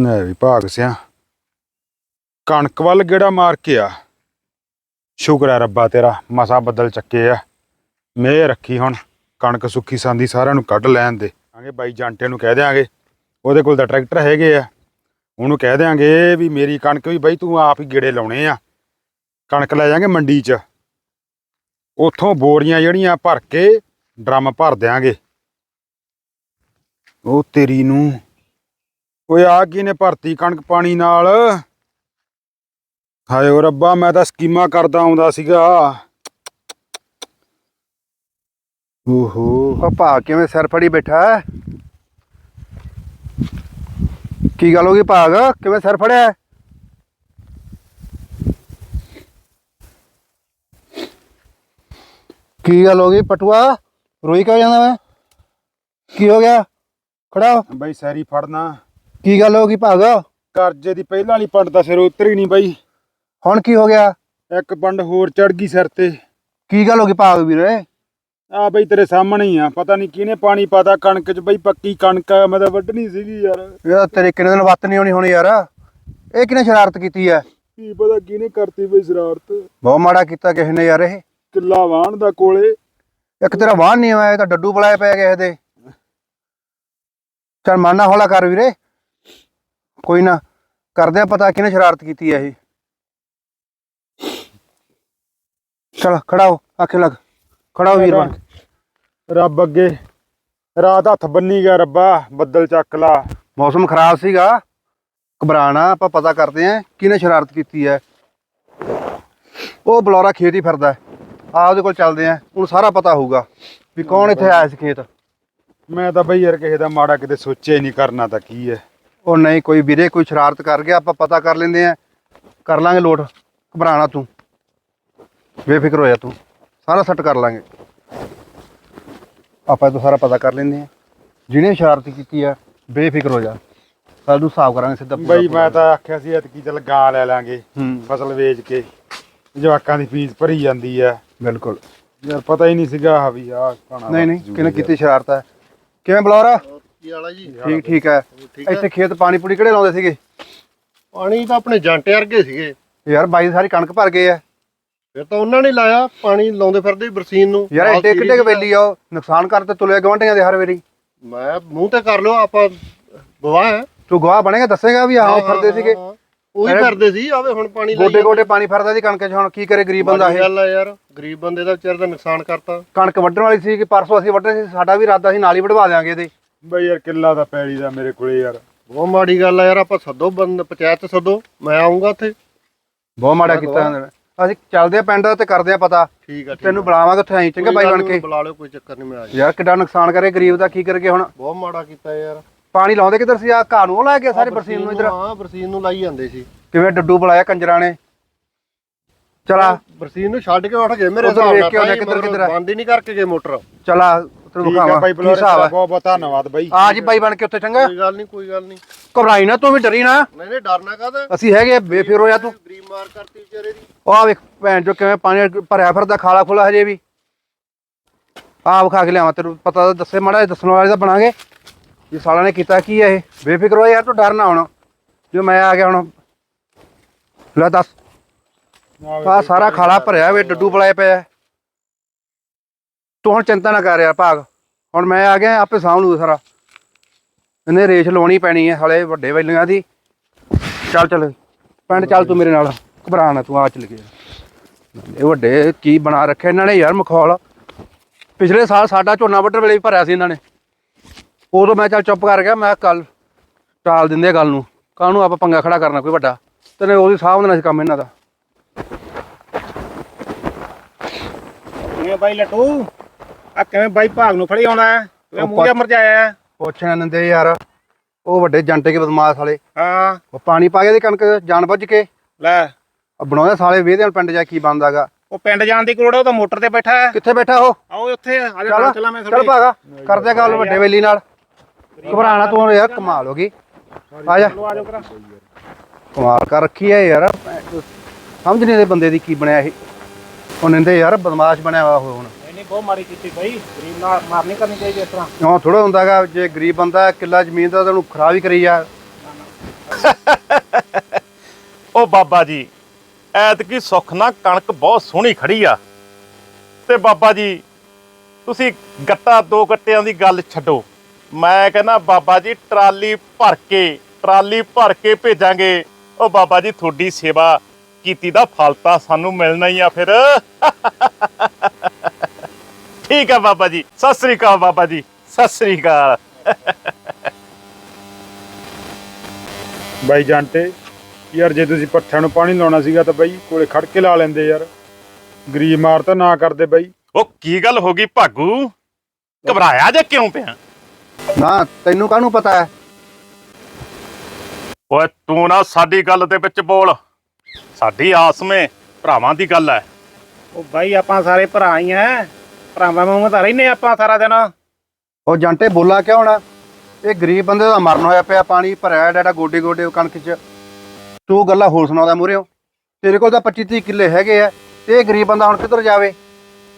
ਨੇ ਵੀ ਭਾਗ ਸਿਆ। ਕਣਕ ਵੱਲ ਗੇੜਾ ਮਾਰ ਕੇ ਆ। ਸ਼ੁਕਰ ਹੈ ਰੱਬਾ ਤੇਰਾ, ਮਸਾ ਬੱਦਲ ਚੱਕੇ ਆ। ਮੇਹ ਰੱਖੀ ਹੁਣ, ਕਣਕ ਸੁੱਖੀ ਸੰਦੀ ਸਾਰਿਆਂ ਨੂੰ ਕੱਢ ਲੈਣ ਦੇ। ਆਂਗੇ ਬਾਈ ਜਾਂਟੇ ਨੂੰ ਕਹਿ ਦਿਆਂਗੇ। ਉਹਦੇ ਕੋਲ ਤਾਂ ਟਰੈਕਟਰ ਹੈਗੇ ਆ। ਉਹਨੂੰ ਕਹਿ ਦਿਆਂਗੇ ਵੀ ਮੇਰੀ ਕਣਕ ਵੀ ਬਾਈ ਤੂੰ ਆਪ ਹੀ ਗੇੜੇ ਲਾਉਣੇ ਆ। ਕਣਕ ਲੈ ਜਾਾਂਗੇ ਮੰਡੀ 'ਚ। ਉੱਥੋਂ ਬੋਰੀਆਂ ਜਿਹੜੀਆਂ ਭਰ ਕੇ ਡਰਮ ਭਰ ਦਿਆਂਗੇ। ਉਹ ਤੇਰੀ ਨੂੰ ਓਏ ਆ ਕੀ ਨੇ ਭਰਤੀ ਕਣਕ ਪਾਣੀ ਨਾਲ? ਹਾਏ ਓ ਰੱਬਾ ਮੈਂ ਤਾਂ ਸਕੀਮਾਂ ਕਰਦਾ ਆਉਂਦਾ ਸੀਗਾ। ਓਹੋ। ਉਹ ਭਾ ਕਿਵੇਂ ਸਿਰ ਫੜੀ ਬੈਠਾ ਹੈ? ਕੀ ਗੱਲ ਹੋ ਗਈ ਭਾਗ ਕਿਵੇਂ ਸਿਰ ਫੜਿਆ ਹੈ? ਕੀ ਗੱਲ ਹੋ ਗਈ ਪਟੂਆ? ਰੋਈ ਕਿਉਂ ਜਾਂਦਾ ਮੈਂ? ਕੀ ਹੋ ਗਿਆ? ਖੜਾ ਹੋ। ਬਾਈ ਸੈਰੀ ਫੜਨਾ। ਕੀ ਗੱਲ ਹੋ ਗਈ ਭਾਗ? ਕਰਜ਼ੇ ਦੀ ਪਹਿਲਾਂ ਵਾਲੀ ਪੰਡ ਤਾਂ ਸਿਰ ਉਤਰ ਹੀ ਨਹੀਂ ਬਾਈ ਹੁਣ ਕੀ ਹੋ ਗਿਆ? ਇੱਕ ਪੰਡ ਹੋਰ ਚੜ ਗਈ ਸਿਰ ਤੇ। ਕੀ ਗੱਲ ਹੋ ਗਈ ਭਾਗ ਵੀਰੇ? ਆ ਬਈ ਤੇਰੇ ਸਾਹਮਣੇ ਹੀ ਆ ਪਤਾ ਨਹੀਂ ਕਿਹਨੇ ਪਾਣੀ ਪਾਤਾ ਕਣਕ 'ਚ ਬਈ ਪੱਕੀ ਕਣਕ ਆ ਮੈਂ ਤਾਂ ਵੱਢਣੀ ਸੀਗੀ ਯਾਰ। ਇਹ ਤਾਂ ਤੇਰੇ ਕਿੰਨੇ ਦਿਨ ਵੱਤ ਨਹੀਂ ਹੋਣੀ ਹੁਣ ਯਾਰ? ਇਹ ਕਿਨੇ ਸ਼ਰਾਰਤ ਕੀਤੀ ਹੈ ਕੀ ਪਤਾ ਕਿਹਨੇ ਕਰਤੀ ਬਈ ਸ਼ਰਾਰਤ। ਬਹੁਤ ਮਾੜਾ ਕੀਤਾ ਕਿਸੇ ਨੇ ਯਾਰ ਇਹ। ਕਿੱਲਾ ਵਾਹਣ ਦਾ ਕੋਲੇ। ਇੱਕ ਤੇਰਾ ਵਾਹਨ ਨਹੀਂ ਆਇਆ ਇਹ ਤਾਂ ਡੱਡੂ ਬੁਲਾਏ ਪਏ ਕਿਸੇ ਦੇ। ਚੱਲ ਮਾਨਾ ਹੌਲਾ ਕਰ ਵੀਰੇ। ਕੋਈ ਨਾ ਕਰਦੇ ਆ ਪਤਾ ਕਿਹਨੇ ਸ਼ਰਾਰਤ ਕੀਤੀ ਹੈ ਇਹ। ਚਲ ਖੜਾ ਹੋ ਆਖੇ ਲੱਗ। ਖੜਾ ਹੋ ਵੀਰ ਬਣ। ਰੱਬ ਅੱਗੇ। ਰਾਤ ਹੱਥ ਬੰਨੀ ਗਿਆ ਰੱਬਾ ਬੱਦਲ ਚੱਕ ਲਾ। ਮੌਸਮ ਖਰਾਬ ਸੀਗਾ ਘਬਰਾਣਾ ਆਪਾਂ ਪਤਾ ਕਰਦੇ ਆ ਕਿਹਨੇ ਸ਼ਰਾਰਤ ਕੀਤੀ ਹੈ ਉਹ ਬਲੌਰਾ ਖੇਤ ਹੀ ਫਿਰਦਾ ਆ ਉਹਦੇ ਕੋਲ ਚੱਲਦੇ ਆ ਉਹਨੂੰ ਸਾਰਾ ਪਤਾ ਹੋਊਗਾ ਵੀ ਕੌਣ ਇੱਥੇ ਆਇਆ ਸੀ ਖੇਤ। ਮੈਂ ਤਾਂ ਬਈ ਯਾਰ ਕਿਸੇ ਦਾ ਮਾੜਾ ਕਿਤੇ ਸੋਚਿਆ ਹੀ ਨਹੀਂ ਕਰਨਾ ਤਾਂ ਕੀ ਹੈ। ਉਹ ਨਹੀਂ ਕੋਈ ਵੀਰੇ ਕੋਈ ਸ਼ਰਾਰਤ ਕਰ ਗਿਆ ਆਪਾਂ ਪਤਾ ਕਰ ਲੈਂਦੇ ਆ ਕਰ ਲਾਂਗੇ ਲੋਟ ਘਬਰਾਣਾ ਤੂੰ। ਬੇਫਿਕਰ ਹੋ ਜਾ ਤੂੰ। ਸਾਰਾ ਸੈੱਟ ਕਰ ਲਾਂਗੇ। ਆਪਾਂ ਇਹ ਤੋਂ ਸਾਰਾ ਪਤਾ ਕਰ ਲੈਂਦੇ ਆ ਜਿਹਨੇ ਸ਼ਰਾਰਤ ਕੀਤੀ ਆ ਬੇਫਿਕਰ ਹੋ ਜਾ। ਸਾਲ ਨੂੰ ਹਿਸਾਬ ਕਰਾਂਗੇ ਸਿੱਧਾ ਪੂਰਾ ਬਈ ਮੈਂ ਤਾਂ ਆਖਿਆ ਸੀ ਐਤਕੀ ਚੱਲ ਗਾਂ ਲੈ ਲਾਂਗੇ। ਹੂੰ। ਫਸਲ ਵੇਚ ਕੇ। ਜਵਾਕਾਂ ਦੀ ਫੀਸ ਭਰੀ ਜਾਂਦੀ ਆ। ਬਿਲਕੁਲ। ਯਾਰ ਪਤਾ ਹੀ ਨਹੀਂ ਸੀਗਾ ਵੀ ਆ ਨਹੀਂ ਨਹੀਂ ਕਿਹਨੇ ਕੀਤੀ ਸ਼ਰਾਰਤ ਹੈ ਕਿਵੇਂ ਬਲੌਰਾ? ਕੀ ਵਾਲਾ ਜੀ। ਠੀਕ ਠੀਕ ਹੈ। ਠੀਕ ਹੈ। ਇੱਥੇ ਖੇਤ ਪਾਣੀ ਪੂਰੀ ਕਿਹੜੇ ਲਾਉਂਦੇ ਸੀਗੇ? ਪਾਣੀ ਤਾਂ ਆਪਣੇ ਜਾਂਟੇ ਵਰਗੇ ਸੀਗੇ। ਯਾਰ ਬਾਈ ਸਾਰੀ ਕਣਕ ਭਰ ਗਏ ਆ। ਫਿਰ ਤਾਂ ਉਹਨਾਂ ਨੇ ਲਾਇਆ ਪਾਣੀ ਲਾਉਂਦੇ ਫਿਰਦੇ ਬਰਸੀਨ ਨੂੰ। ਯਾਰ ਨਾਲ ਐਡੇ ਸੀਰੀ ਕਿੱਡੇ ਕੁ ਵੇਲੀ ਆ ਉਹ, ਨੁਕਸਾਨ ਕਰ ਤੇ ਤੁਲੇ ਗਵਾਂਢੀਆਂ ਦੇ ਹਰ ਵਾਰੀ। ਮੈਂ ਮੂੰਹ ਤੇ ਕਰ ਲਿਓ ਆਪਾਂ ਗਵਾਹ ਹੈ। ਤੂੰ ਗਵਾਹ ਬਣੇਗਾ ਦੱਸੇਗਾ ਵੀ ਆਹ ਫਿਰਦੇ ਸੀਗੇ। ਉਹੀ ਅਰੇ ਫਿਰਦੇ ਸੀ ਆਵੇ ਹੁਣ ਪਾਣੀ ਗੋਡੇ ਗੋਡੇ ਪਾਣੀ ਫਿਰਦਾ ਸੀ ਕਣਕ 'ਚ ਹੁਣ ਕੀ ਕਰੇ ਗਰੀਬ ਬੰਦਾ ਇਹ? ਗੱਲ ਆ ਯਾਰ ਗਰੀਬ ਬੰਦੇ ਦਾ ਵਿਚਾਰੇ ਦਾ ਨੁਕਸਾਨ ਕਰਤਾ। ਕਣਕ ਵੱਢਣ ਵਾਲੀ ਸੀ ਕਿ ਪਰਸੋਂ ਅਸੀਂ ਵੱਢੇ ਸੀ ਸਾਡਾ ਵੀ ਇਰਾਦਾ ਸੀ ਨਾਲ ਹੀ ਵਢਵਾ ਦਿਆਂਗੇ ਇਹਦੇ। ਬਈ ਯਾਰ ਕਿੱਲਾ ਦਾ ਪੈਲੀ ਦਾ ਮੇਰੇ ਕੋਲੇ ਯਾਰ। ਬਹੁਤ ਮਾੜੀ ਗੱਲ ਆ ਯਾਰ ਆਪਾਂ ਸੱਦੋ ਬੰਦ ਪੰਚਾਇਤ ਸੱਦੋ ਮੈਂ ਆਉਂਗਾ ਉੱਥੇ। ਬਹੁਤ ਮਾੜਾ ਕੀਤਾ ਇਹਨਾਂ। ਨੇ। ਅਸੀਂ ਚੱਲਦੇ ਆ ਪਿੰਡ ਤੇ ਕਰਦੇ ਆ ਪਤਾ। ਠੀਕ ਆ ਠੀਕ ਤੈਨੂੰ ਬੁਲਾਵਾਂਗੇ ਉੱਥੇ ਆਈ ਚੰਗਾ ਬਾਈ ਬਣ ਕੇ। ਬੁਲਾ ਲਿਓ ਕੋਈ ਚੱਕਰ ਨਹੀਂ ਮੈਂ ਆ ਜਾ ਯਾਰ ਕਿੱਡਾ ਨੁਕਸਾਨ ਕਰੇ ਗਰੀਬ ਦਾ ਕੀ ਕਰਗੇ ਹੁਣ? ਬਹੁਤ ਮਾੜਾ ਕੀਤਾ ਯਾਰ। ਪਾਣੀ ਲਾਉਂਦੇ ਕਿੱਧਰ ਸੀ? ਆ ਘਾਹ ਨੂੰ ਉਹ ਲੈ ਗਿਆ ਸਾਰੇ ਬਰਸੀਨ ਨੂੰ ਇਧਰ। ਹਾਂ ਬਰਸੀਨ ਨੂੰ ਲਾਈ ਜਾਂਦੇ ਸੀ। ਕਿਵੇਂ ਡੱਡੂ ਬੁਲਾਇਆ ਕੰਜਰਾਂ ਨੇ? ਚਲਾ। ਬਰਸੀਨ ਨੂੰ ਛੱਡ ਕੇ ਉੱਠ ਗਏ ਮੇਰੇ ਉੱਧਰ ਹਿਸਾਬ ਵੇਖ ਨਾਲ ਕੇ ਆਉਣਾ ਤਾਂ ਕਿੱਧਰ ਕਿੱਧਰ ਆ। ਬੰਦ ਹੀ ਨਹੀਂ ਕਰਕੇ ਗਏ ਮੋਟਰ। ਚਲਾ। ਤੈਨੂੰ ਠੀਕ ਆ ਵਿਖਾਵਾਂ। ਬਾਈ ਕੀ ਬਲੋਰ ਹਿਸਾਬ ਆ? ਬਹੁਤ ਬਹੁਤ ਧੰਨਵਾਦ ਬਾਈ। ਆ ਜੀ ਬਾਈ ਬਣ ਕੇ ਉੱਥੇ ਚੰਗਾ। ਕੋਈ ਗੱਲ ਨਹੀਂ ਕੋਈ ਗੱਲ ਨਹੀਂ। ਘਬਰਾਈ ਨਾ ਤੂੰ ਵੀ ਡਰੀ ਨਾ। ਨਹੀਂ ਨਹੀਂ ਡਰਨਾ ਕਾਹਦਾ। ਅਸੀਂ ਹੈਗੇ ਆ, ਬੇਫਿਕਰ ਹੋ ਜਾ ਤੂੰ। ਗਰੀਬ ਮਾਰ ਕਰਤੀ ਵਿਚਾਰੇ ਦੀ। ਉਹ ਆ ਵੇਖ ਭੈਣ ਜੋ ਕਿਵੇਂ ਪਾਣੀ ਭਰਿਆ ਫਿਰਦਾ ਖਾਲਾ ਖੁਲਾ ਹਜੇ ਵੀ। ਆ ਵਿਖਾ ਕੇ ਲਿਆਵਾਂ ਤੈਨੂੰ ਪਤਾ ਤਾਂ ਦੱਸੇ ਮਾੜਾ ਜਿਹਾ ਦੱਸਣ ਵਾਲੇ ਦਾ ਬਣਾਗੇ। ਇਹ ਸਾਲਾ ਨੇ ਕੀਤਾ ਕੀ ਹੈ ਇਹ? ਬੇਫਿਕਰ ਹੋ ਯਾਰ ਤੂੰ ਡਰਨਾ ਹੁਣ। ਜੋ ਮੈਂ ਆ ਗਿਆ ਹੁਣ। ਲੈ ਦੱਸ। ਆ ਸਾਰਾ ਖਾਲਾ ਭਰਿਆ ਵੇ ਡੱਡੂ ਬਲਾਏ ਪਿਆ ਤੂੰ ਹੁਣ ਚਿੰਤਾ ਨਾ ਕਰ ਯਾਰ ਭਾਗ। ਹੁਣ ਮੈਂ ਆ ਗਿਆ, ਆਪੇ ਸਾਂਭ ਲੂ ਸਾਰਾ। ਇਹਨੇ ਰੇਸ਼ ਲਾਉਣੀ ਪੈਣੀ ਹੈ ਹਲੇ ਵੱਡੇ ਵੈਲੀਆਂ ਦੀ। ਚੱਲ ਚੱਲ। ਪਿੰਡ ਚੱਲ ਤੂੰ ਮੇਰੇ ਨਾਲ। ਘਬਰਾ ਨਾ ਤੂੰ, ਆ ਚੱਲ ਗਿਆ ਇਹ ਵੱਡੇ ਕੀ ਬਣਾ ਰੱਖਿਆ ਇਹਨਾਂ ਨੇ ਯਾਰ ਮਖੌਲ। ਪਿਛਲੇ ਸਾਲ ਸਾਡਾ ਝੋਨਾ ਵੱਢਣ ਵੇਲੇ ਵੀ ਭਰਿਆ ਸੀ ਇਹਨਾਂ ਨੇ। ਉਦੋਂ ਮੈਂ ਚੱਲ ਚੁੱਪ ਕਰ ਗਿਆ, ਮੈਂ ਕੱਲ ਟਾਲ ਦਿੰਦੇ ਗੱਲ ਨੂੰ। ਕੱਲ ਨੂੰ ਆਪਾਂ ਪੰਗਾ ਖੜਾ ਕਰਨਾ ਕੋਈ ਵੱਡਾ। ਤੇ ਨੇ ਉਹਦੀ ਸਾਂਭ ਦੇਣਾ ਸੀ ਕੰਮ ਇਹਨਾਂ ਦਾ। ਕਿਵੇਂ ਬਾਈ ਲਟੂ ਆ ਕਿਵੇਂ ਬਾਈ ਭਾਗ ਨੂੰ ਫੜੀ ਆਉਣਾ ਹੈ? ਤੇ ਉਹ ਮੂੰਹ ਜਿਹਾ ਮਰਜਾਇਆ ਹੈ? ਪੁੱਛਣਾ ਨੰਦੇ ਯਾਰ ਉਹ ਵੱਡੇ ਜੰਟੇ ਕੇ ਬਦਮਾਸ਼ ਵਾਲੇ। ਹਾਂ। ਉਹ ਪਾਣੀ ਪਾ ਕੇ ਦੀ ਕਣਕ ਜਾਣ ਬੁੱਝ ਕੇ। ਲੈ। ਆ ਬਣਾਉਂਦੇ ਸਾਲੇ ਵੇਹਦੇ ਹੁਣ ਪਿੰਡ ਜਾ ਕੀ ਬਣਦਾਗਾ ਉਹ ਪਿੰਡ ਜਾਣ ਦੀ ਕੋੜ ਉਹ ਤਾਂ ਮੋਟਰ ਤੇ ਬੈਠਾ ਹੈ। ਕਿੱਥੇ ਬੈਠਾ ਉਹ? ਆਓ ਉੱਥੇ ਆ ਜਾ ਚੱਲ ਨਾਲ ਚੱਲਾਂ ਮੈਂ ਚੱਲ ਥੋੜੀ ਭਾਗਾ ਕਰਦੇ ਗੱਲ ਵੱਡੇ ਵੇਲੀ ਨਾਲ। ਘਬਰਾਣਾ ਤੂੰ ਯਾਰ ਕਮਾਲ ਹੋ ਗਈ। ਆ ਜਾ। ਆ ਜਾਓ ਕਰਾ ਕਮਾਲ ਕਰ ਰੱਖੀ ਹੈ ਯਾਰ। ਸਮਝ ਨਹੀਂ ਦੇ ਬੰਦੇ ਦੀ ਕੀ ਬਣਿਆ ਇਹ। ਉਹ ਨਿੰਦੇ ਯਾਰ ਬਦਮਾਸ਼ ਬਣਿਆ ਵਾ ਉਹ ਹੁਣ। ਨਹੀਂ ਬਹੁਤ ਮਾਰੀ ਕੀਤੀ ਬਾਈ। ਗਰੀਬ ਨਾਲ ਮਾਰ ਨਹੀਂ ਕਰਨੀ ਚਾਹੀਦੀ ਇਸ ਤਰ੍ਹਾਂ। ਕਿਉਂ ਥੋੜਾ ਹੁੰਦਾਗਾ ਜੇ ਗਰੀਬ ਬੰਦਾ ਹੈ, ਕਿੱਲਾ ਜ਼ਮੀਨ ਦਾ ਉਹਨੂੰ ਖਰਾਬ ਹੀ ਕਰੀ ਜਾ। ਉਹ ਬਾਬਾ ਜੀ ਐਤਕੀ ਸੁੱਖ ਨਾਲ ਕਣਕ ਬਹੁਤ ਸੋਹਣੀ ਖੜੀ ਆ। ਤੇ ਬਾਬਾ ਜੀ ਤੁਸੀਂ ਗੱਟਾ ਦੋ ਗੱਟਿਆਂ ਦੀ ਗੱਲ ਛੱਡੋ। ਮੈਂ ਕਹਿੰਦਾ ਬਾਬਾ ਜੀ ਟਰਾਲੀ ਭਰ ਕੇ ਟਰਾਲੀ ਭਰ ਕੇ ਭੇਜਾਂਗੇ। ਉਹ ਬਾਬਾ ਜੀ ਤੁਹਾਡੀ ਸੇਵਾ ਕੀਤੀ ਦਾ ਫਲ ਤਾਂ ਸਾਨੂੰ ਮਿਲਣਾ ਹੀ ਆ ਫਿਰ। ਠੀਕ ਆ ਬਾਬਾ ਜੀ। ਸਤਿ ਸ੍ਰੀ ਅਕਾਲ ਬਾਬਾ ਜੀ। ਸਤਿ ਸ੍ਰੀ ਅਕਾਲ। ਬਾਈ ਜਾਂਟੇ ਯਾਰ ਜੇ ਤੁਸੀਂ ਪੱਠਿਆਂ ਨੂੰ ਪਾਣੀ ਲਾਉਣਾ ਸੀਗਾ ਤਾਂ ਬਾਈ ਕੋਲੇ ਖੜ ਕੇ ਲਾ ਲੈਂਦੇ ਯਾਰ। ਗਰੀਬ ਮਾਰ ਤਾਂ ਨਾ ਕਰਦੇ ਬਾਈ। ਉਹ ਕੀ ਗੱਲ ਹੋ ਗਈ ਭਾਗੂ? ਘਬਰਾਇਆ ਜੇ ਕਿਉਂ ਪਿਆ? ਨਾ ਤੈਨੂੰ ਕਾਹਨੂੰ ਪਤਾ ਹੈ? ਓਏ ਤੂੰ ਨਾ ਸਾਡੀ ਗੱਲ ਦੇ ਵਿੱਚ ਬੋਲ। ਸਾਡੀ ਆਸਮੇ ਭਰਾਵਾਂ ਦੀ ਗੱਲ ਹੈ। ਉਹ ਬਾਈ ਆਪਾਂ ਸਾਰੇ ਭਰਾ ਹੀ ਐ ਭਰਾਵਾਂ ਵਾਂਗੂ ਤਾਂ ਰਹਿੰਦੇ ਆਪਾਂ ਸਾਰਾ ਦਿਨ। ਉਹ ਜਾਂਟੇ ਬੋਲਾ ਕਿਉਂ ਹੋਣਾ? ਇਹ ਗਰੀਬ ਬੰਦੇ ਦਾ ਮਰਨ ਹੋਇਆ ਪਿਆ ਪਾਣੀ ਭਰਿਆ ਡਾਡਾ ਗੋਡੇ ਗੋਡੇ ਕਣਕ 'ਚ। ਤੂੰ ਗੱਲਾਂ ਹੋਰ ਸੁਣਾਉਂਦਾ ਮੂਹਰਿਓ ਤੇਰੇ ਕੋਲ ਤਾਂ 25 30 ਕਿੱਲੇ ਹੈਗੇ ਆ। ਤੇ ਇਹ ਗਰੀਬ ਬੰਦਾ ਹੁਣ ਕਿੱਧਰ ਜਾਵੇ?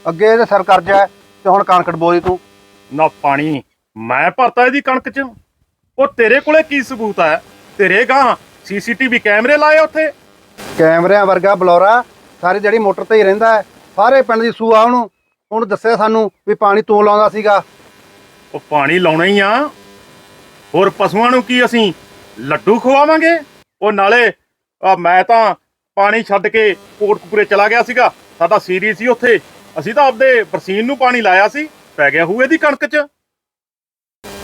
ਅੱਗੇ ਇਹਦੇ ਸਰ ਕਰਜ਼ਾ ਹੈ ਤੇ ਹੁਣ ਕਣਕ ਡਬੋਈ ਤੂੰ। ਨਾ ਪਾਣੀ ਮੈਂ ਭਰਤਾ ਇਹਦੀ ਕਣਕ 'ਚ। ਉਹ ਤੇਰੇ ਕੋਲੇ ਕੀ ਸਬੂਤ ਹੈ? ਤੇਰੇ ਗਾਂ ਸੀਸੀਟੀਵੀ ਕੈਮਰੇ ਲਾਏ ਉੱਥੇ। ਕੈਮਰਿਆਂ ਵਰਗਾ ਬਲੌਰਾ ਸਾਰੀ ਜਿਹੜੀ ਮੋਟਰ ਤੇ ਹੀ ਰਹਿੰਦਾ ਹੈ। ਸਾਰੇ ਪਿੰਡ ਦੀ ਸੂਆ ਉਹਨੂੰ। ਉਹਨੂੰ ਦੱਸਿਆ ਸਾਨੂੰ ਵੀ ਪਾਣੀ ਤੂੰ ਲਾਉਂਦਾ ਸੀਗਾ। ਉਹ ਪਾਣੀ ਲਾਉਣਾ ਹੀ ਆ। ਹੋਰ ਪਸ਼ੂਆਂ ਨੂੰ ਕੀ ਅਸੀਂ ਲੱਡੂ ਖਵਾਵਾਂਗੇ? ਉਹ ਨਾਲੇ ਆ ਮੈਂ ਤਾਂ ਪਾਣੀ ਛੱਡ ਕੇ ਕੋਟਕਪੂਰੇ ਚਲਾ ਗਿਆ ਸੀਗਾ। ਸਾਡਾ ਸੀਰੀ ਸੀ ਉੱਥੇ। ਅਸੀਂ ਤਾਂ ਆਪਦੇ ਬਰਸੀਨ ਨੂੰ ਪਾਣੀ ਲਾਇਆ ਸੀ। ਪੈ ਗਿਆ ਹੂਏ ਦੀ ਕਣਕ 'ਚ।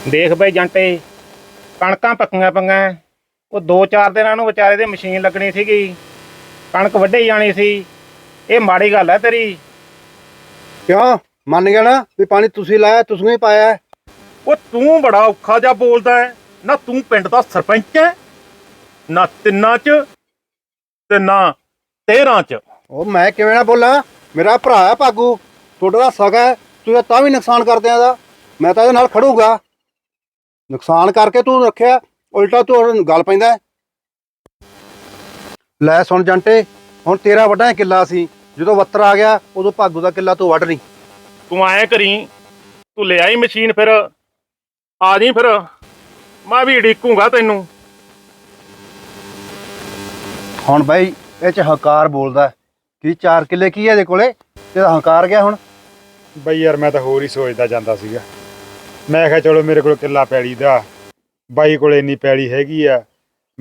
ਦੇਖ ਬਈ ਜੰਟੇ ਕਣਕਾਂ ਪੱਕੀਆਂ ਪੰਗਾਂ ਉਹ 2-4 ਦਿਨਾਂ ਨੂੰ ਵਿਚਾਰੇ ਦੇ ਮਸ਼ੀਨ ਲੱਗਣੀ ਸੀਗੀ। ਕਣਕ ਵੱਢੇ ਜਾਣੀ ਸੀ। ਇਹ ਮਾੜੀ ਗੱਲ ਹੈ ਤੇਰੀ। ਕਿਉਂ? ਮੰਨ ਗਿਆ ਨਾ ਵੀ ਪਾਣੀ ਤੁਸੀਂ ਲਾਇਆ ਤੁਸੀਂ ਹੀ ਪਾਇਆ ਹੈ। ਉਹ ਤੂੰ ਬੜਾ ਔਖਾ ਜਿਹਾ ਬੋਲਦਾ ਹੈ। ਨਾ ਤੂੰ ਪਿੰਡ ਦਾ ਸਰਪੰਚ ਹੈ ਨਾ ਤਿੰਨਾਂ 'ਚ ਤੇ ਨਾ 13 'ਚ। ਉਹ ਮੈਂ ਕਿਵੇਂ ਨਾ ਬੋਲਾਂ? ਮੇਰਾ ਭਰਾ ਹੈ ਭਾਗੂ। ਤੁਹਾਡਾ ਦਾ ਸਗਾ ਹੈ ਤੂੰ ਤਾਂ ਵੀ ਨੁਕਸਾਨ ਕਰਦੇ ਆ ਦਾ। ਮੈਂ ਤਾਂ ਇਹਦੇ ਨਾਲ ਖੜੂਗਾ। ਨੁਕਸਾਨ ਕਰਕੇ ਤੂੰ ਰੱਖਿਆ ਉਲਟਾ ਤੂੰ ਗੱਲ ਪੈਂਦਾ ਹੈ। ਲੈ ਸੁਣ ਜੰਟੇ ਹੁਣ ਤੇਰਾ ਵੱਡਾ ਕਿੱਲਾ ਸੀ। ਜਦੋਂ ਵੱਤਰ ਆ ਗਿਆ ਉਦੋਂ ਭਾਗੂ ਦਾ ਕਿੱਲਾ ਤੂੰ ਵੱਢ ਲਈ। ਤੂੰ ਐਂ ਕਰੀ ਤੂੰ ਲੈ ਆਈ ਮਸ਼ੀਨ ਫਿਰ। ਆ ਜੀ ਫਿਰ। ਮੈਂ ਵੀ ਢੀਕੂਗਾ ਤੈਨੂੰ। ਹੁਣ ਬਾਈ ਇਹ ਚ ਹੰਕਾਰ ਬੋਲਦਾ। ਕੀ 4 ਕਿੱਲੇ ਕੀ ਹੈ ਇਹਦੇ ਕੋਲੇ? ਇਹਦਾ ਹੰਕਾਰ ਗਿਆ ਹੁਣ। ਬਈ ਯਾਰ ਮੈਂ ਤਾਂ ਹੋਰ ਹੀ ਸੋਚਦਾ ਜਾਂਦਾ ਸੀਗਾ। ਮੈਂ ਕਿਹਾ ਚਲੋ ਮੇਰੇ ਕੋਲ ਕਿੱਲਾ ਪੈਲੀ ਦਾ। ਬਾਈ ਕੋਲ ਇੰਨੀ ਪੈਲੀ ਹੈਗੀ ਆ।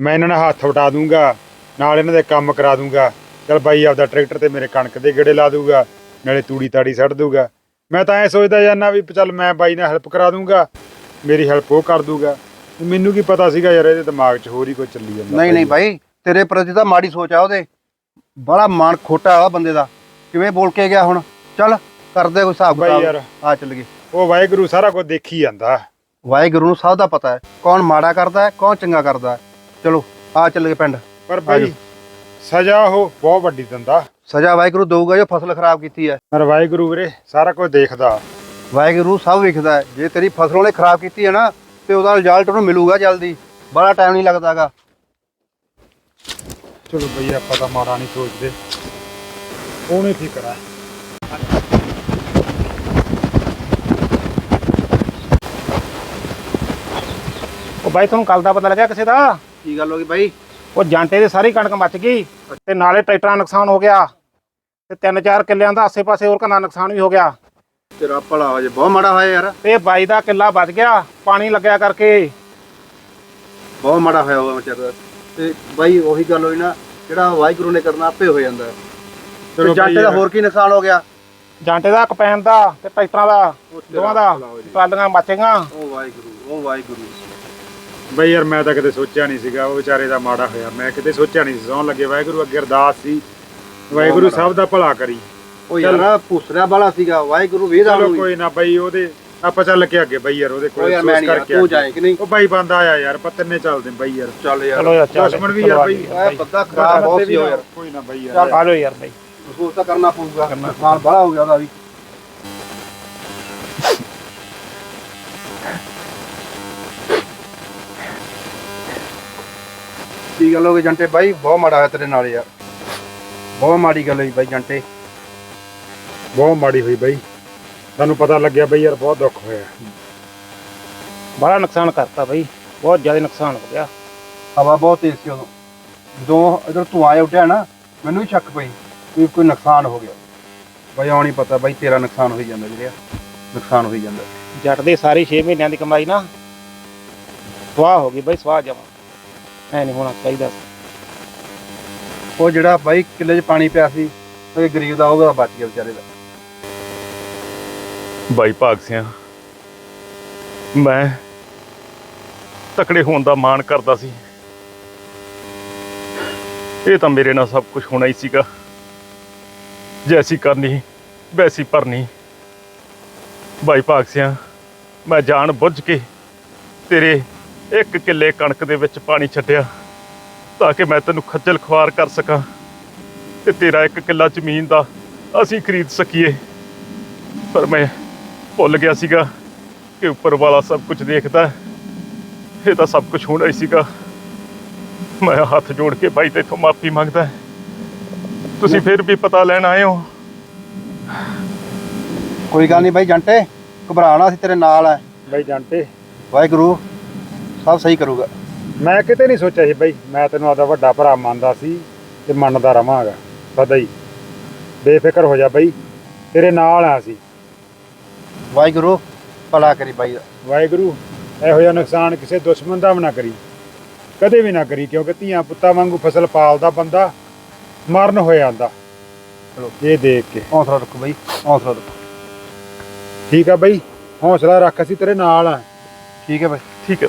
ਮੈਂ ਇਹਨਾਂ ਨਾਲ ਹੱਥ ਵਟਾ ਦੂੰਗਾ। ਨਾਲ ਇਹਨਾਂ ਦੇ ਕੰਮ ਕਰਾ ਦੂੰਗਾ। ਚਲ ਬਾਈ ਆਪਦਾ ਟਰੈਕਟਰ ਤੇ ਮੇਰੇ ਕਣਕ ਦੇ ਗੇੜੇ ਲਾ ਦੂਗਾ ਨਾਲੇ ਤੂੜੀ ਤਾੜੀ ਸੱਟ ਦੂਗਾ। ਮੈਂ ਤਾਂ ਐ ਸੋਚਦਾ ਜਾਂਦਾ ਵੀ ਚੱਲ ਮੈਂ ਬਾਈ ਨਾਲ ਹੈਲਪ ਕਰਾ ਦੂੰਗਾ ਮੇਰੀ ਹੈਲਪ ਉਹ ਕਰ ਦੂਗਾ। ਮੈਨੂੰ ਕੀ ਪਤਾ ਸੀਗਾ ਯਾਰ ਇਹਦੇ ਦਿਮਾਗ 'ਚ ਹੋਰ ਹੀ ਕੁਝ ਚੱਲੀ ਜਾਂਦਾ ਨਹੀਂ ਨਹੀਂ ਬਾਈ। ਤੇਰੇ ਪ੍ਰਤੀ ਤਾਂ ਮਾੜੀ ਸੋਚ ਆ ਉਹਦੇ। ਬੜਾ ਮਨ ਖੋਟਾ ਆ ਬੰਦੇ ਦਾ। ਕਿਵੇਂ ਬੋਲ ਕੇ ਗਿਆ ਹੁਣ? ਚੱਲ ਕਰਦੇ ਕੋਈ ਹਿਸਾਬ ਬਾਈ ਯਾਰ ਆ ਚੱਲ ਗਏ ਉਹ ਵਾਹਿਗੁਰੂ ਸਾਰਾ ਕੁਝ ਦੇਖੀ ਜਾਂਦਾ। ਵਾਹਿਗੁਰੂ ਨੂੰ ਸਭ ਦਾ ਪਤਾ ਹੈ। ਕੌਣ ਮਾੜਾ ਕਰਦਾ ਹੈ ਕੌਣ ਚੰਗਾ ਕਰਦਾ ਹੈ। ਚਲੋ ਆ ਚੱਲ ਗਏ ਪਿੰਡ। ਪਰ ਬਾਈ ਸਜ਼ਾ ਉਹ ਬਹੁਤ ਵੱਡੀ ਦਿੰਦਾ। ਸਜ਼ਾ ਵਾਹਿਗੁਰੂ ਦਊਗਾ ਜੋ ਫਸਲ ਖਰਾਬ ਕੀਤੀ ਹੈ। ਪਰ ਵਾਹਿਗੁਰੂ ਵੀਰੇ ਸਾਰਾ ਕੁਝ ਦੇਖਦਾ। ਵਾਹਿਗੁਰੂ ਸਭ ਵੇਖਦਾ ਹੈ। ਜੇ ਤੇਰੀ ਫਸਲ ਉਹਨੇ ਖਰਾਬ ਕੀਤੀ ਹੈ ਨਾ ਤੇ ਉਹਦਾ ਰਿਜ਼ਲਟ ਉਹਨੂੰ ਮਿਲੂਗਾ ਜਲਦੀ। ਬੜਾ ਟਾਈਮ ਨਹੀਂ ਲੱਗਦਾਗਾ ਚਲੋ ਬਈ ਆਪਾਂ ਤਾਂ ਮਾੜਾ ਨਹੀਂ ਸੋਚਦੇ। ਉਹਨੇ ਫਿਕਰ ਆ ਉਹ ਬਾਈ ਤੁਹਾਨੂੰ ਕੱਲ ਦਾ ਪਤਾ ਲੱਗਿਆ ਕਿਸੇ ਦਾ? ਕੀ ਗੱਲ ਹੋ ਗਈ ਬਾਈ? ਉਹ ਜਾਂਟੇ ਦੀ ਸਾਰੀ ਕਣਕ ਮੱਚ ਗਈ ਤੇ ਨਾਲੇ ਟਰੈਕਟਰਾਂ ਨੁਕਸਾਨ ਹੋ ਗਿਆ ਤੇ ਤਿੰਨ ਚਾਰ ਕਿੱਲਿਆਂ ਦਾ ਆਸੇ-ਪਾਸੇ ਹੋਰ ਦਾ ਨੁਕਸਾਨ ਵੀ ਹੋ ਗਿਆ। ਤੇਰਾ ਭਲਾ ਹੋ ਜੇ ਬਹੁਤ ਮਾੜਾ ਹੋਇਆ ਯਾਰ। ਤੇ ਬਾਈ ਦਾ ਕਿੱਲਾ ਬਚ ਗਿਆ ਪਾਣੀ ਲੱਗਿਆ ਕਰਕੇ। ਬਹੁਤ ਮਾੜਾ ਹੋਇਆ ਹੋਇਆ ਵਿਚਾਰਾ ਤੇ ਬਾਈ ਉਹੀ ਗੱਲ ਹੋਈ ਨਾ ਜਿਹੜਾ ਵਾਹਿਗੁਰੂ ਨੇ ਕਰਨਾ ਆਪੇ ਹੋ ਜਾਂਦਾ। ਤੇ ਜੱਟ ਦਾ ਹੋਰ ਕੀ ਨੁਕਸਾਨ ਹੋ ਗਿਆ? ਜਾਂਟੇ ਦਾ ਕਪੈਨ ਦਾ ਤੇ ਟਰੈਕਟਰਾਂ ਦਾ ਦੋਵਾਂ ਦਾ। ਟਰਾਲੀਆਂ ਮੱਚ ਗਈਆਂ। ਉਹ ਵਾਹਿਗੁਰੂ ਉਹ ਵਾਹਿਗੁਰੂ। ਬਈ ਯਾਰ ਮੈਂ ਤਾਂ ਕਦੇ ਸੋਚਿਆ ਨਹੀਂ ਸੀਗਾ ਉਹ ਵਿਚਾਰੇ ਦਾ ਮਾੜਾ ਹੋਇਆ। ਮੈਂ ਕਿਤੇ ਸੋਚਿਆ ਨਹੀਂ ਸੀ ਸੌਣ ਲੱਗੇ ਵਾਹਿਗੁਰੂ ਅੱਗੇ ਅਰਦਾਸ ਸੀ ਵਾਹਿਗੁਰੂ ਸਭ ਦਾ ਭਲਾ ਕਰੀ। ਉਹ ਯਾਰ ਭੂਸਰਿਆ ਵਾਲਾ ਸੀਗਾ ਵਾਹਿਗੁਰੂ ਵੇਦਾ ਚਲੋ ਨੂੰ ਕੋਈ ਨਾ ਬਈ ਉਹਦੇ ਆਪਾਂ ਚੱਲ ਕੇ ਅੱਗੇ ਬਈ ਯਾਰ ਉਹਦੇ ਉਹ ਕੋਲ ਯਾਰ ਮੈਂ ਅਫਸੋਸ ਨਹੀਂ ਯਾਰ, ਕਰਕੇ ਤੂੰ। ਜਾਏ ਕਿ ਨਹੀਂ? ਉਹ ਬਾਈ ਬੰਦਾ ਆਇਆ ਯਾਰ ਆਪਾਂ ਤਿੰਨੇ ਚੱਲਦੇ ਬਈ ਯਾਰ। ਚੱਲ ਯਾਰ। ਚਲੋ ਯਾਰ ਚੱਲ ਦੁਸ਼ਮਣ ਵੀ ਆ ਬਈ। ਇਹ ਬੰਦਾ ਖਰਾਬ ਬਹੁਤ ਸੀ ਯਾਰ ਕੋਈ ਨਾ ਬਈ ਚੱਲ। ਯਾਰ ਆ ਜਾਓ ਯਾਰ ਬਾਈ। ਮਹਿਸੂਸ ਤਾਂ ਕਰਨਾ ਪਊਗਾ ਕਰਨਾ ਨੁਕਸਾਨ ਬੜਾ ਹੋ ਗਿਆ ਉਹਦਾ ਵੀ। ਕੀ ਗੱਲ ਹੋ ਗਈ ਜੰਟੇ? ਬਾਈ ਬਹੁਤ ਮਾੜਾ ਹੋਇਆ ਤੇਰੇ ਨਾਲ ਯਾਰ। ਬਹੁਤ ਮਾੜੀ ਗੱਲ ਹੋਈ ਬਾਈ ਜੰਟੇ। ਬਹੁਤ ਮਾੜੀ ਹੋਈ ਬਈ। ਸਾਨੂੰ ਪਤਾ ਲੱਗਿਆ ਬਈ ਯਾਰ ਬਹੁਤ ਦੁੱਖ ਹੋਇਆ। ਬੜਾ ਨੁਕਸਾਨ ਕਰਤਾ ਬਾਈ। ਬਹੁਤ ਜ਼ਿਆਦਾ ਨੁਕਸਾਨ ਹੋ ਗਿਆ। ਹਵਾ ਬਹੁਤ ਤੇਜ਼ ਸੀ ਉਦੋਂ। ਜਦੋਂ ਇਧਰ ਧੂਆਂ ਜਿਹਾ ਉੱਡਿਆ ਨਾ ਮੈਨੂੰ ਵੀ ਸ਼ੱਕ ਪਈ ਵੀ ਕੋਈ ਨੁਕਸਾਨ ਹੋ ਗਿਆ। ਬਾਈ ਆਉਣੀ ਪਤਾ ਬਾਈ ਤੇਰਾ ਨੁਕਸਾਨ ਹੋਈ ਜਾਂਦਾ ਵੀਰੇ। ਨੁਕਸਾਨ ਹੋਈ ਜਾਂਦਾ। ਜੱਟ ਦੇ ਸਾਰੀ 6 ਮਹੀਨਿਆਂ ਦੀ ਕਮਾਈ ਨਾ। ਸਵਾਹ ਹੋ ਗਈ ਬਈ ਸਵਾਹ ਜਮਾ। ਐ ਨਹੀਂ ਹੋਣਾ ਚਾਹੀਦਾ ਸੀ। ਉਹ ਜਿਹੜਾ ਬਾਈ ਕਿੱਲੇ 'ਚ ਪਾਣੀ ਪਿਆ ਸੀ ਉਹ ਗਰੀਬ ਦਾ ਉਹਦਾ ਬਚ ਗਿਆ ਵਿਚਾਰੇ ਦਾ। ਬਾਈ ਭਾਗ ਸਿਆ ਮੈਂ ਤਕੜੇ ਹੋਣ ਦਾ ਮਾਣ ਕਰਦਾ ਸੀ। ਇਹ ਤਾਂ ਮੇਰੇ ਨਾਲ ਸਭ ਕੁਝ ਹੋਣਾ ਹੀ ਸੀਗਾ। ਜੈਸੀ ਕਰਨੀ ਵੈਸੀ ਭਰਨੀ। ਬਾਈ ਭਾਗ ਸਿਆ ਮੈਂ ਜਾਣ ਬੁੱਝ ਕੇ ਤੇਰੇ ਇੱਕ ਕਿੱਲੇ ਕਣਕ ਦੇ ਵਿੱਚ ਪਾਣੀ ਛੱਡਿਆ ਤਾਂ ਕਿ ਮੈਂ ਤੈਨੂੰ ਖੱਜਲ ਖੁਆਰ ਕਰ ਸਕਾਂ ਤੇ ਤੇਰਾ ਇੱਕ ਕਿੱਲਾ ਜ਼ਮੀਨ ਦਾ ਅਸੀਂ ਖਰੀਦ ਸਕੀਏ। ਪਰ ਮੈਂ ਭੁੱਲ ਗਿਆ ਸੀਗਾ ਕਿ ਉੱਪਰ ਵਾਲਾ ਸਭ ਕੁਝ ਦੇਖਦਾ ਹੈ। ਇਹ ਤਾਂ ਸਭ ਕੁਝ ਹੋਣਾ ਹੀ ਸੀਗਾ। ਮੈਂ ਹੱਥ ਜੋੜ ਕੇ ਬਾਈ ਤੇਥੋਂ ਮਾਫੀ ਮੰਗਦਾ ਤੁਸੀਂ ਫਿਰ ਵੀ ਪਤਾ ਲੈਣ ਆਏ ਹੋ? ਕੋਈ ਗੱਲ ਨਹੀਂ ਬਾਈ ਜੰਟੇ ਘਬਰਾਣਾ ਅਸੀਂ ਤੇਰੇ ਨਾਲ ਆ। ਬਈ ਜਾਂਟੇ। ਵਾਹਿਗੁਰੂ। ਸਭ ਸਹੀ ਕਰੂਗਾ। ਮੈਂ ਕਿਤੇ ਨਹੀਂ ਸੋਚਿਆ ਸੀ ਬਈ ਮੈਂ ਤੈਨੂੰ ਆਦਾ ਵੱਡਾ ਭਰਾ ਮੰਨਦਾ ਸੀ ਤੇ ਮੰਨਦਾ ਰਵਾਂਗਾ ਸਦਾ ਹੀ। ਬੇਫਿਕਰ ਹੋ ਜਾ ਬਈ ਤੇਰੇ ਨਾਲ ਆ ਸੀ ਵਾਹਿਗੁਰੂ ਭਲਾ ਕਰੀ ਬਾਈ ਦਾ। ਵਾਹਿਗੁਰੂ ਇਹੋ ਜਿਹਾ ਨੁਕਸਾਨ ਕਿਸੇ ਦੁਸ਼ਮਣ ਦਾ ਵੀ ਨਾ ਕਰੀ। ਕਦੇ ਵੀ ਨਾ ਕਰੀ ਕਿਉਂਕਿ ਧੀਆਂ ਪੁੱਤਾਂ ਵਾਂਗੂ ਫਸਲ ਪਾਲਦਾ ਬੰਦਾ ਮਰਨ ਹੋ ਜਾਂਦਾ ਚਲੋ। ਇਹ ਦੇਖ ਕੇ। ਹੌਸਲਾ ਰੱਖੋ ਬਾਈ ਹੌਸਲਾ ਰੱਖੋ। ਠੀਕ ਆ ਬਈ ਹੌਸਲਾ ਰੱਖ ਅਸੀਂ ਤੇਰੇ ਨਾਲ ਆ। ਠੀਕ ਹੈ ਬਾਈ। ਠੀਕ ਹੈ।